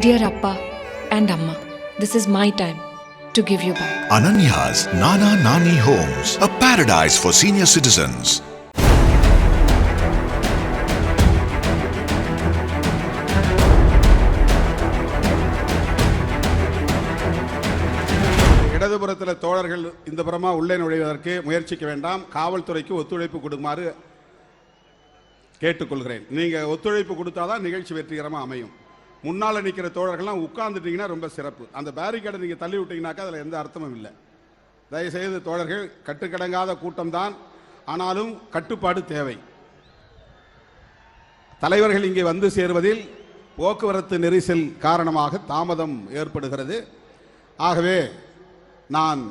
Dear Appa and Amma, this is my time to give you back. Ananya's Nana Nani Homes, a paradise for senior citizens. இடதுபுறத்தில் தோழர்கள் இந்த புறமா உள்ளே நுழைவதற்கு முயற்சிக்க வேண்டாம் காவல்துறைக்கு ஒத்துழைப்பு கொடுக்குமாறு கேட்டுக்கொள்கிறேன் நீங்கள் ஒத்துழைப்பு கொடுத்தாதான் நிகழ்ச்சி வெற்றிகரமாக அமையும் முன்னால் நிற்கிற தோழர்கள்லாம் உட்கார்ந்துட்டீங்கன்னா ரொம்ப சிறப்பு. அந்த பேரிகேடை நீங்கள் தள்ளி விட்டிங்கனாக்கா அதில் எந்த அர்த்தமும் இல்லை. தயவுசெய்து தோழர்கள் கட்டுக்கடங்காத கூட்டம்தான். ஆனாலும் கட்டுப்பாடு தேவை. தலைவர்கள் இங்கே வந்து சேருவதில் போக்குவரத்து நெரிசல் காரணமாக தாமதம் ஏற்படுகிறது. ஆகவே நான்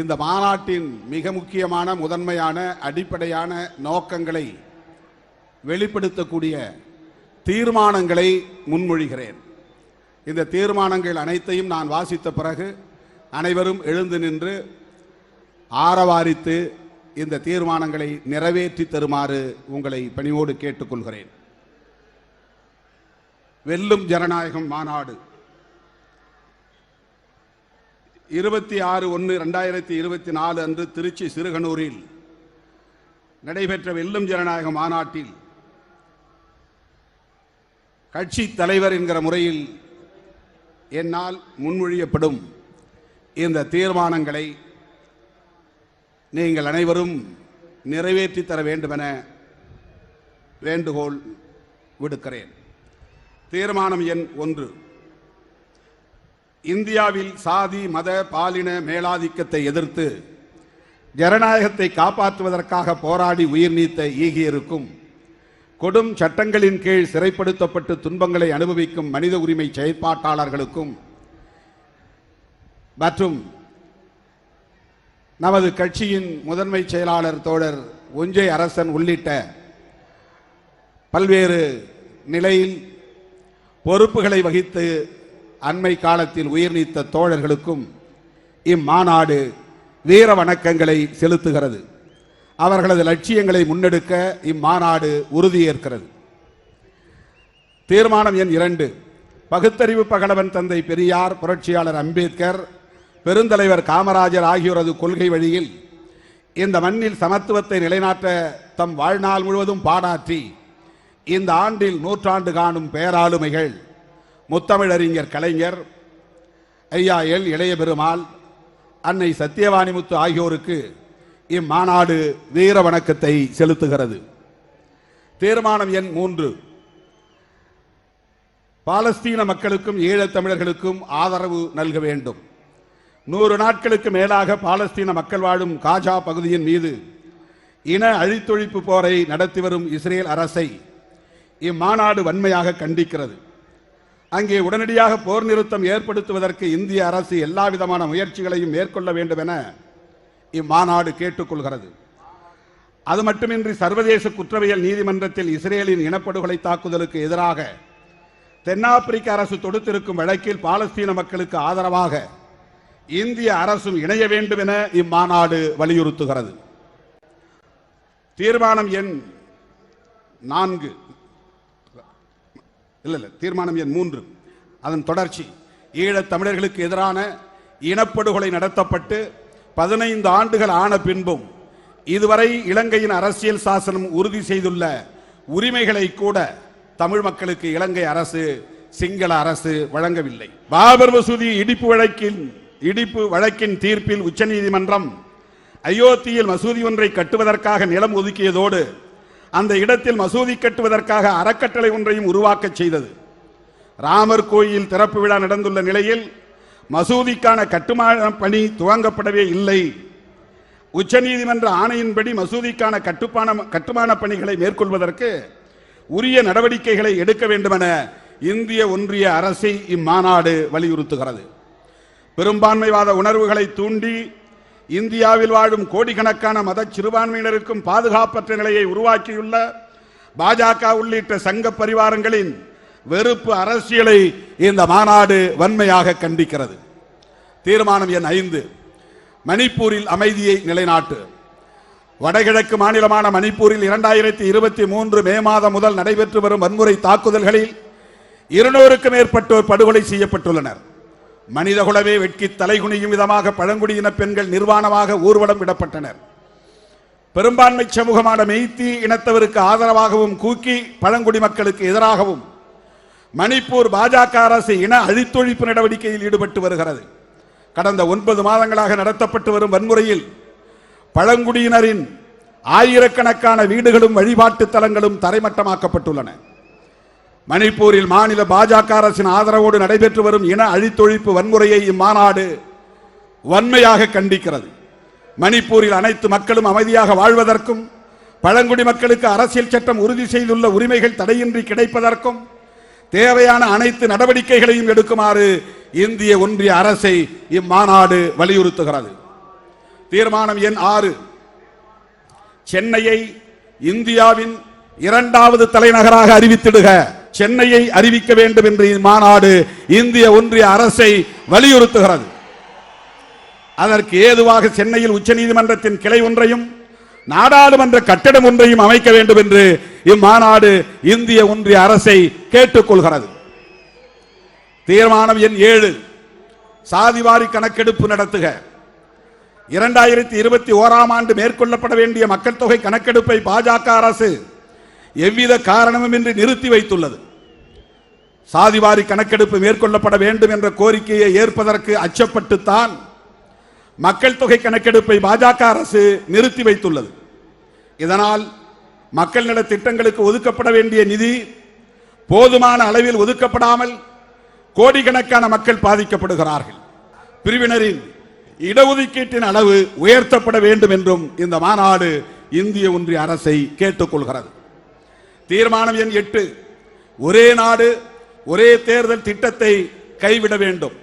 இந்த மாநாட்டின் மிக முக்கியமான முதன்மையான அடிப்படையான நோக்கங்களை வெளிப்படுத்தக்கூடிய தீர்மானங்களை முன்மொழிகிறேன். இந்த தீர்மானங்கள் அனைத்தையும் நான் வாசித்த பிறகு அனைவரும் எழுந்து நின்று ஆரவாரித்து இந்த தீர்மானங்களை நிறைவேற்றி தருமாறு உங்களை பணிவோடு கேட்டுக்கொள்கிறேன். வெல்லும் ஜனநாயகம் மாநாடு. இருபத்தி ஆறு ஒன்று ரெண்டாயிரத்தி இருபத்தி நாலு அன்று திருச்சி சிறுகனூரில் நடைபெற்ற வெல்லும் ஜனநாயக மாநாட்டில் கட்சி தலைவர் என்கிற முறையில் என்னால் முன்மொழியப்படும் இந்த தீர்மானங்களை நீங்கள் அனைவரும் நிறைவேற்றி தர வேண்டுமென வேண்டுகோள் விடுக்கிறேன். தீர்மானம் எண் ஒன்று. இந்தியாவில் சாதி மத பாலின மேலாதிக்கத்தை எதிர்த்து ஜனநாயகத்தை காப்பாற்றுவதற்காக போராடி உயிர் நீத்த ஈகியிருக்கும் கொடும் சட்டங்களின் கீழ் சிறைப்படுத்தப்பட்டு துன்பங்களை அனுபவிக்கும் மனித உரிமை செயற்பாட்டாளர்களுக்கும் மற்றும் நமது கட்சியின் முதன்மை செயலாளர் தோழர் ஒஞ்சை அரசன் உள்ளிட்ட பல்வேறு நிலையில் பொறுப்புகளை வகித்து அண்மை காலத்தில் உயிர் நீத்த தோழர்களுக்கும் இம்மாநாடு வீர வணக்கங்களை செலுத்துகிறது. அவர்களது லட்சியங்களை முன்னெடுக்க இம்மாநாடு உறுதியேற்கிறது. தீர்மானம் எண் இரண்டு. பகுத்தறிவு பகலவன் தந்தை பெரியார் புரட்சியாளர் அம்பேத்கர் பெருந்தலைவர் காமராஜர் ஆகியோரது கொள்கை வழியில் இந்த மண்ணில் சமத்துவத்தை நிலைநாட்ட தம் வாழ்நாள் முழுவதும் பாடாற்றி இந்த ஆண்டில் நூற்றாண்டு காணும் பேராளுமைகள் முத்தமிழறிஞர் கலைஞர் ஐயா எல் இளைய பெருமாள் அன்னை சத்தியவாணிமுத்து ஆகியோருக்கு இம்மாநாடு வீர வணக்கத்தை செலுத்துகிறது. தீர்மானம் எண் மூன்று. பாலஸ்தீன மக்களுக்கும் ஈழத் தமிழர்களுக்கும் ஆதரவு நல்க வேண்டும். நூறு நாட்களுக்கு மேலாக பாலஸ்தீன மக்கள் வாழும் காஜா பகுதியின் மீது இன அழித்தொழிப்பு போரை நடத்தி வரும் இஸ்ரேல் அரசை இம்மாநாடு வன்மையாக கண்டிக்கிறது. அங்கே உடனடியாக போர் நிறுத்தம் ஏற்படுத்துவதற்கு இந்திய அரசு எல்லா விதமான முயற்சிகளையும் மேற்கொள்ள வேண்டும் என இம்மாநாடு கேட்டுக்கொள்கிறது. அது மட்டுமின்றி சர்வதேச குற்றவியல் நீதிமன்றத்தில் இஸ்ரேலின் இனப்படுகொலை தாக்குதலுக்கு எதிராக தென்னாப்பிரிக்க அரசு தொடுத்திருக்கும் வழக்கில் பாலஸ்தீன மக்களுக்கு ஆதரவாக இந்திய அரசும் இணைய வேண்டும் என இம்மாநாடு வலியுறுத்துகிறது. தீர்மானம் எண் நான்கு. இல்லை இல்லை தீர்மானம் எண் மூன்று. அதன் தொடர்ச்சி ஈழத் தமிழர்களுக்கு எதிரான இனப்படுகொலை நடத்தப்பட்டு பதினைந்து ஆண்டுகள் ஆன பின்பும் இதுவரை இலங்கையின் அரசியல் சாசனம் உறுதி செய்துள்ள உரிமைகளை கூட தமிழ் மக்களுக்கு இலங்கை அரசு சிங்கள அரசு வழங்கவில்லை. பாபர் மசூதி இடிப்பு வழக்கின் இடிப்பு வழக்கின் தீர்ப்பில் உச்சநீதிமன்றம் அயோத்தியில் மசூதி ஒன்றை கட்டுவதற்காக நிலம் ஒதுக்கியதோடு அந்த இடத்தில் மசூதி கட்டுவதற்காக அறக்கட்டளை ஒன்றையும் உருவாக்கச் செய்தது. ராமர் கோயில் திறப்பு விழா நடந்துள்ள நிலையில் மசூதிக்கான கட்டுமான பணி துவங்கப்படவே இல்லை. உச்சநீதிமன்ற ஆணையின்படி மசூதிக்கான கட்டுப்பான கட்டுமான பணிகளை மேற்கொள்வதற்கு உரிய நடவடிக்கைகளை எடுக்க வேண்டுமென இந்திய ஒன்றிய அரசை இம்மாநாடு வலியுறுத்துகிறது. பெரும்பான்மைவாத உணர்வுகளை தூண்டி இந்தியாவில் வாழும் கோடிக்கணக்கான மத சிறுபான்மையினருக்கும் பாதுகாப்பற்ற நிலையை உருவாக்கியுள்ள பாஜக உள்ளிட்ட சங்க பரிவாரங்களின் வெறுப்பு அரசியலை இந்த மாநாடு வன்மையாக கண்டிக்கிறது. தீர்மானம் எண் ஐந்து. மணிப்பூரில் அமைதியை நிலைநாட்டு. வடகிழக்கு மாநிலமான மணிப்பூரில் இரண்டாயிரத்தி இருபத்தி மூன்று மே மாதம் முதல் நடைபெற்று வரும் வன்முறை தாக்குதல்களில் இருநூறுக்கும் மேற்பட்டோர் படுகொலை செய்யப்பட்டுள்ளனர். மனிதகுலமே வெட்கி தலைகுனியும் விதமாக பழங்குடியின பெண்கள் நிர்வாணமாக ஊர்வலம் விடப்பட்டனர். பெரும்பான்மை சமூகமான மெய்த்தி இனத்தவருக்கு ஆதரவாகவும் கூக்கி பழங்குடி மக்களுக்கு எதிராகவும் மணிப்பூர் பாஜக அரசு இன அழித்தொழிப்பு நடவடிக்கையில் ஈடுபட்டு வருகிறது. கடந்த ஒன்பது மாதங்களாக நடத்தப்பட்டு வரும் வன்முறையில் பழங்குடியினரின் ஆயிரக்கணக்கான வீடுகளும் வழிபாட்டு தலங்களும் தரைமட்டமாக்கப்பட்டுள்ளன. மணிப்பூரில் மாநில பாஜக அரசின் ஆதரவோடு நடைபெற்று வரும் இன அழித்தொழிப்பு வன்முறையை இம்மாநாடு வன்மையாக கண்டிக்கிறது. மணிப்பூரில் அனைத்து மக்களும் அமைதியாக வாழ்வதற்கும் பழங்குடி மக்களுக்கு அரசியல் சட்டம் உறுதி செய்துள்ள உரிமைகள் தடையின்றி கிடைப்பதற்கும் தேவையான அனைத்து நடவடிக்கைகளையும் எடுக்குமாறு இந்திய ஒன்றிய அரசை இம்மாநாடு வலியுறுத்துகிறது. தீர்மானம் எண் ஆறு. சென்னையை இந்தியாவின் இரண்டாவது தலைநகராக அறிவித்திடுக. சென்னையை அறிவிக்க வேண்டும் என்று இம்மாநாடு இந்திய ஒன்றிய அரசை வலியுறுத்துகிறது. அதற்கு ஏதுவாக சென்னையில் உச்சநீதிமன்றத்தின் கிளை ஒன்றையும் நாடாளுமன்ற கட்டடம் ஒன்றையும் அமைக்க வேண்டும் என்று இம்மாநாடு இந்திய ஒன்றிய அரசை கேட்டுக்கொள்கிறது. தீர்மானம் எண் ஏழு. சாதிவாரி கணக்கெடுப்பு நடத்துக. இரண்டாயிரத்தி இருபத்தி ஓராம் ஆண்டு மேற்கொள்ளப்பட வேண்டிய மக்கள் தொகை கணக்கெடுப்பை பாஜக அரசு எவ்வித காரணமுமின்றி நிறுத்தி வைத்துள்ளது. சாதிவாரி கணக்கெடுப்பு மேற்கொள்ளப்பட வேண்டும் என்ற கோரிக்கையை ஏற்பதற்கு அச்சப்பட்டுத்தான் மக்கள் தொகை கணக்கெடுப்பை பாஜக அரசு நிறுத்தி வைத்துள்ளது. இதனால் மக்கள் நல திட்டங்களுக்கு ஒதுக்கப்பட வேண்டிய நிதி போதுமான அளவில் ஒதுக்கப்படாமல் கோடிக்கணக்கான மக்கள் பாதிக்கப்படுகிறார்கள். பிரிவினரின் இடஒதுக்கீட்டின் அளவு உயர்த்தப்பட வேண்டும் என்றும் இந்த மாநாடு இந்திய ஒன்றிய அரசை கேட்டுக்கொள்கிறது. தீர்மானம் எண் எட்டு ஒரே நாடு ஒரே தேர்தல் திட்டத்தை கைவிட வேண்டும்.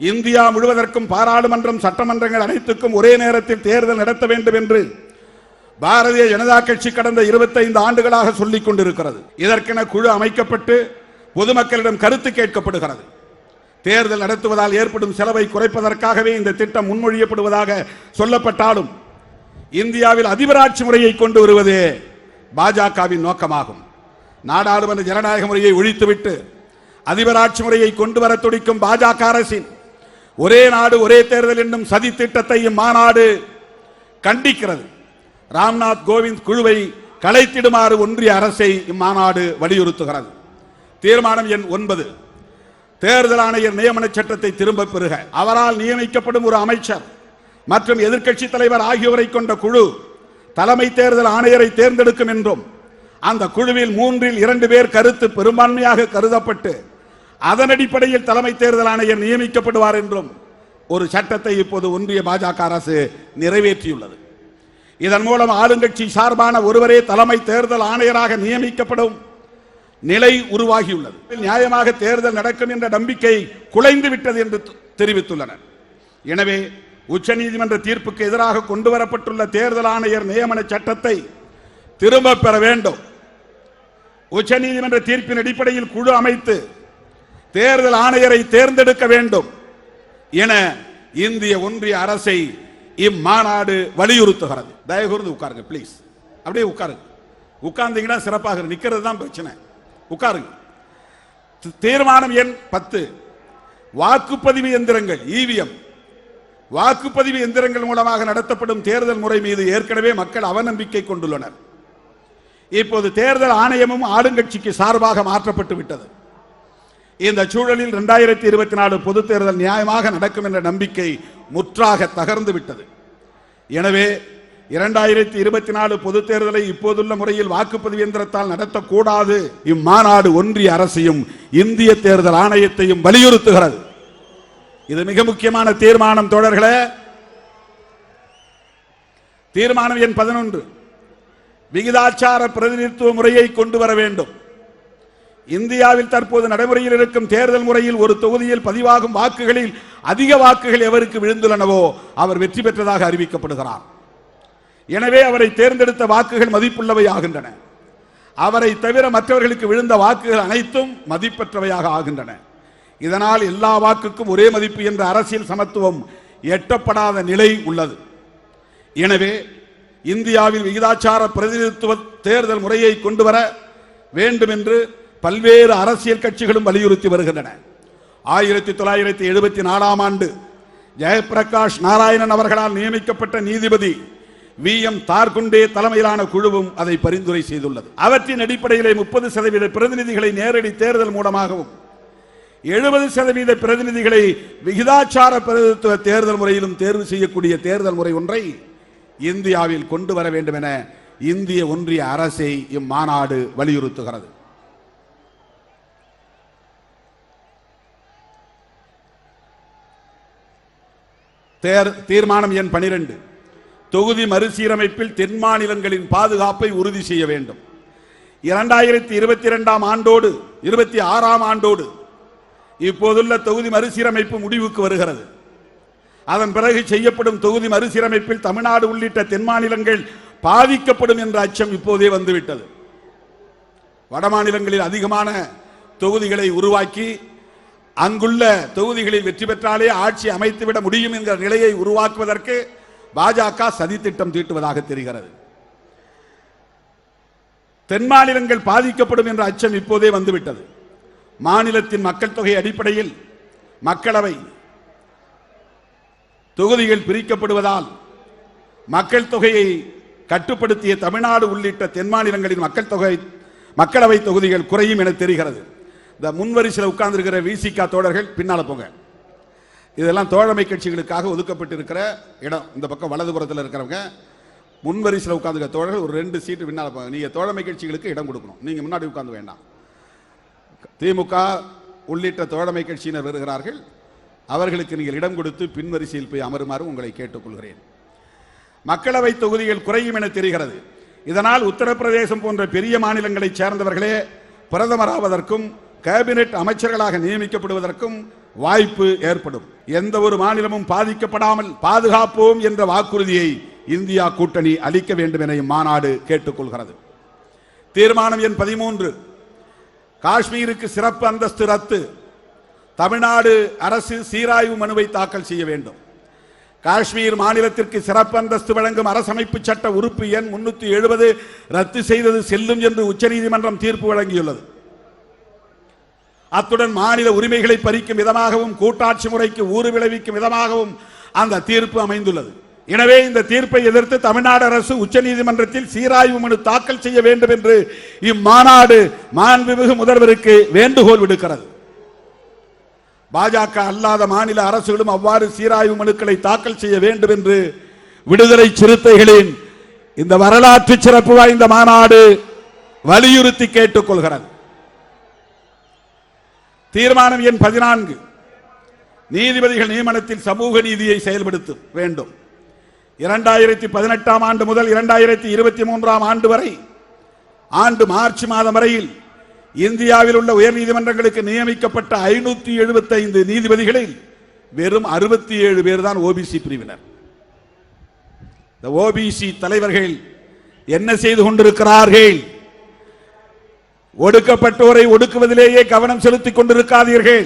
இந்தியா முழுவதற்கும் பாராளுமன்றம் சட்டமன்றங்கள் அனைத்துக்கும் ஒரே நேரத்தில் தேர்தல் நடத்த வேண்டும் என்று பாரதிய ஜனதா கட்சி கடந்த 25 ஆண்டுகளாக சொல்லிக் கொண்டிருக்கிறது. இதற்கென குழு அமைக்கப்பட்டு பொதுமக்களிடம் கருத்து கேட்கப்படுகிறது. தேர்தல் நடத்துவதால் ஏற்படும் செலவை குறைப்பதற்காகவே இந்த திட்டம் முன்மொழியப்படுவதாக சொல்லப்பட்டாலும் இந்தியாவில் அதிபராட்சி முறையை கொண்டு வருவதே பாஜகவின் நோக்கமாகும். நாடாளுமன்ற ஜனநாயக முறையை ஒழித்துவிட்டு அதிபராட்சி முறையை கொண்டு வர துடிக்கும் பாஜக அரசின் ஒரே நாடு ஒரே தேர்தல் என்னும் சதி திட்டத்தையும் மாநாடு கண்டிக்கிறது. ராம்நாத் கோவிந்த் குழுவை கலைத்திடுமாறு ஒன்றிய அரசை இம்மாநாடு வலியுறுத்துகிறது. தீர்மானம் எண் ஒன்பது. தேர்தல் ஆணையர் நியமன சட்டத்தை திரும்ப பெறுக. அவரால் நியமிக்கப்படும் ஒரு அமைச்சர் மற்றும் எதிர்க்கட்சி தலைவர் ஆகியோரை கொண்ட குழு தலைமை தேர்தல் ஆணையரை தேர்ந்தெடுக்கும் என்றும் அந்த குழுவில் மூன்றில் இரண்டு பேர் கருத்து பெரும்பான்மையாக கருதப்பட்டு அதன் அடிப்படையில் தலைமை தேர்தல் ஆணையர் நியமிக்கப்படுவார் என்றும் ஒரு சட்டத்தை இப்போது ஒன்றிய பாஜக அரசு நிறைவேற்றியுள்ளது. இதன் மூலம் ஆளுங்கட்சி சார்பான ஒருவரே தலைமை தேர்தல் ஆணையராக நியமிக்கப்படும் நிலை உருவாகியுள்ளது. நியாயமாக தேர்தல் நடக்கும் என்ற நம்பிக்கை குலைந்து விட்டது என்று தெரிவித்துள்ளனர். எனவே உச்சநீதிமன்ற தீர்ப்புக்கு எதிராக கொண்டு வரப்பட்டுள்ள தேர்தல் ஆணையர் நியமன சட்டத்தை திரும்பப் பெற வேண்டும். உச்சநீதிமன்ற தீர்ப்பின் அடிப்படையில் குழு அமைத்து தேர்தல் ஆணையரை தேர்ந்தெடுக்க வேண்டும் என இந்திய ஒன்றிய அரசை இம்மாநாடு வலியுறுத்துகிறது. தயவு உட்காருங்க ப்ளீஸ் அப்படியே உட்காருங்க. உட்கார்ந்தீங்கன்னா சிறப்பாக நிற்கிறது தான் பிரச்சனை. உட்காருங்க. தீர்மானம் எண் பத்து. வாக்குப்பதிவு எந்திரங்கள் இவிஎம் வாக்குப்பதிவு எந்திரங்கள் மூலமாக நடத்தப்படும் தேர்தல் முறை மீது ஏற்கனவே மக்கள் அவநம்பிக்கை கொண்டுள்ளனர். இப்போது தேர்தல் ஆணையமும் ஆளுங்கட்சிக்கு சார்பாக மாற்றப்பட்டு விட்டது. இந்த சூழலில் இரண்டாயிரத்தி இருபத்தி நாலு பொது தேர்தல் நியாயமாக நடக்கும் என்ற நம்பிக்கை முற்றாக தகர்ந்து விட்டது. எனவே இரண்டாயிரத்தி இருபத்தி நாலு பொது தேர்தலை இப்போதுள்ள முறையில் வாக்குப்பதிவு இயந்திரத்தால் நடத்தக்கூடாது. இம்மாநாடு ஒன்றிய அரசையும் இந்திய தேர்தல் ஆணையத்தையும் வலியுறுத்துகிறது. இது மிக முக்கியமான தீர்மானம் தோழர்களே. தீர்மானம் எண் பதினொன்று. விகிதாச்சார பிரதிநிதித்துவ முறையை கொண்டு வர வேண்டும். இந்தியாவில் தற்போது நடைமுறையில் இருக்கும் தேர்தல் முறையில் ஒரு தொகுதியில் பதிவாகும் வாக்குகளில் அதிக வாக்குகள் எவருக்கு விழுந்துள்ளனவோ அவர் வெற்றி பெற்றதாக அறிவிக்கப்படுகிறார். எனவே அவரை தேர்ந்தெடுத்த வாக்குகள் மதிப்புள்ளவை ஆகின்றன. அவரை தவிர மற்றவர்களுக்கு விழுந்த வாக்குகள் அனைத்தும் மதிப்பற்றவையாக ஆகின்றன. இதனால் எல்லா வாக்குக்கும் ஒரே மதிப்பு என்ற அரசியல் சமத்துவம் எட்டப்படாத நிலை உள்ளது. எனவே இந்தியாவில் விகிதாச்சார பிரதிநிதித்துவ தேர்தல் முறையை கொண்டு வர வேண்டும் என்று பல்வேறு அரசியல் கட்சிகளும் வலியுறுத்தி வருகின்றன. ஆயிரத்தி தொள்ளாயிரத்தி எழுபத்தி நாலாம் ஆண்டு ஜெயபிரகாஷ் நாராயணன் அவர்களால் நியமிக்கப்பட்ட நீதிபதி வி. எம். தார்குண்டே தலைமையிலான குழுவும் அதை பரிந்துரை செய்துள்ளது. அவற்றின் அடிப்படையிலே முப்பது சதவீத பிரதிநிதிகளை நேரடி தேர்தல் மூலமாகவும் எழுபது சதவீத பிரதிநிதிகளை விகிதாச்சார பிரதித்துவ தேர்தல் முறையிலும் தேர்வு செய்யக்கூடிய தேர்தல் முறை ஒன்றை இந்தியாவில் கொண்டு வர வேண்டும் என இந்திய ஒன்றிய அரசை இம்மாநாடு வலியுறுத்துகிறது. தீர்மானம் எண் பனிரெண்டு. தொகுதி மறுசீரமைப்பில் தென் மாநிலங்களின் பாதுகாப்பை உறுதி செய்ய வேண்டும். இரண்டாயிரத்தி இருபத்தி இரண்டாம் ஆண்டோடு இருபத்தி ஆறாம் ஆண்டோடு இப்போதுள்ள தொகுதி மறுசீரமைப்பு முடிவுக்கு வருகிறது. அதன் பிறகு செய்யப்படும் தொகுதி மறுசீரமைப்பில் தமிழ்நாடு உள்ளிட்ட தென் மாநிலங்கள் பாதிக்கப்படும் என்ற அச்சம் இப்போதே வந்துவிட்டது. வட மாநிலங்களில் அதிகமான தொகுதிகளை உருவாக்கி அங்குள்ள தொகுதிகளில் வெற்றி பெற்றாலே ஆட்சி அமைத்துவிட முடியும் என்கிற நிலையை உருவாக்குவதற்கு பாஜக சதித்திட்டம் தீட்டுவதாக தெரிகிறது. தென் மாநிலங்கள் பாதிக்கப்படும் என்ற அச்சம் இப்போதே வந்துவிட்டது. மாநிலத்தின் மக்கள் தொகை அடிப்படையில் மக்களவை தொகுதிகள் பிரிக்கப்படுவதால் மக்கள் தொகையை கட்டுப்படுத்திய தமிழ்நாடு உள்ளிட்ட தென் மாநிலங்களின் மக்கள் தொகை மக்களவை தொகுதிகள் குறையும் என தெரிகிறது. இந்த முன்வரிசையில் உட்கார்ந்துருக்கிற விசிகா தோழர்கள் பின்னால போங்க. இதெல்லாம் தோழமை கட்சிகளுக்காக ஒதுக்கப்பட்டிருக்கிற இடம். இந்த பக்கம் வலதுபுறத்தில் இருக்கிறவங்க முன்வரிசையில் உட்காந்துருக்க தோழர்கள் ஒரு ரெண்டு சீட்டு பின்னால போங்க. நீங்கள் தோழமை கட்சிகளுக்கு இடம் கொடுக்கணும். நீங்கள் முன்னாடி உட்காந்து வேண்டாம். திமுக உள்ளிட்ட தோழமை கட்சியினர் வருகிறார்கள். அவர்களுக்கு நீங்கள் இடம் கொடுத்து பின்வரிசையில் போய் அமருமாறு உங்களை கேட்டுக்கொள்கிறேன். மக்களவை தொகுதிகள் குறையும் என தெரிகிறது. இதனால் உத்தரப்பிரதேசம் போன்ற பெரிய மாநிலங்களைச் சேர்ந்தவர்களே பிரதமராவதற்கும் கேபினெட் அமைச்சர்களாக நியமிக்கப்படுவதற்கும் வாய்ப்பு ஏற்படும். எந்த ஒரு மாநிலமும் பாதிக்கப்படாமல் பாதுகாப்போம் என்ற வாக்குறுதியை இந்தியா கூட்டணி அளிக்க வேண்டும் என இம்மாநாடு கேட்டுக்கொள்கிறது. தீர்மானம் எண் பதிமூன்று. காஷ்மீருக்கு சிறப்பு அந்தஸ்து ரத்து. தமிழ்நாடு அரசு சீராய்வு மனுவை தாக்கல் செய்ய வேண்டும். காஷ்மீர் மாநிலத்திற்கு சிறப்பு அந்தஸ்து வழங்கும் அரசமைப்பு சட்ட உறுப்பு எண் முன்னூற்றி எழுபது ரத்து செய்தது செல்லும் என்று உச்சநீதிமன்றம் தீர்ப்பு வழங்கியுள்ளது. அத்துடன் மாநில உரிமைகளை பறிக்கும் விதமாகவும் கூட்டாட்சி முறைக்கு ஊறு விளைவிக்கும் விதமாகவும் அந்த தீர்ப்பு அமைந்துள்ளது. எனவே இந்த தீர்ப்பை எதிர்த்து தமிழ்நாடு அரசு உச்சநீதிமன்றத்தில் சீராய்வு மனு தாக்கல் செய்ய வேண்டும் என்று இம்மாநாடு மாண்புமிகு முதல்வருக்கு வேண்டுகோள் விடுக்கிறது. பாஜக அல்லாத மாநில அரசுகளும் அவ்வாறு சீராய்வு மனுக்களை தாக்கல் செய்ய வேண்டும் என்று விடுதலை சிறுத்தைகளின் இந்த வரலாற்று சிறப்பு வாய்ந்த மாநாடு வலியுறுத்தி கேட்டுக்கொள்கிறது தீர்மானம் எண் பதினான்கு. நீதிபதிகள் நியமனத்தில் சமூக நீதியை செயல்படுத்த வேண்டும். இரண்டாயிரத்தி பதினெட்டாம் ஆண்டு முதல் இரண்டாயிரத்தி இருபத்தி மூன்றாம் ஆண்டு வரை ஆண்டு மார்ச் மாதம் வரையில் இந்தியாவில் உள்ள உயர் நீதிமன்றங்களுக்கு நியமிக்கப்பட்ட ஐநூத்தி எழுபத்தைந்து நீதிபதிகளில் வெறும் அறுபத்தி ஏழு பேர் தான் ஓபிசி பிரிவினர். இந்த ஓபிசி தலைவர்கள் என்ன செய்து கொண்டிருக்கிறார்கள்? ஒடுக்கப்பட்டோரை ஒடுக்குவதிலேயே கவனம் செலுத்திக் கொண்டிருக்காதீர்கள்.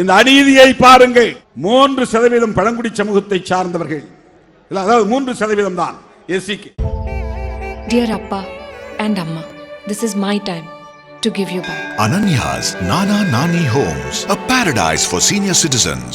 இந்த அநீதியை பாருங்கள். மூன்று சதவீதம் பழங்குடி சமூகத்தை சார்ந்தவர்கள். அதாவது மூன்று சதவீதம் தான். எஸ்சிக்கு Dear Appa and Amma, this is my time to give you back. Ananya's Nana Nani Homes, a paradise for senior citizens.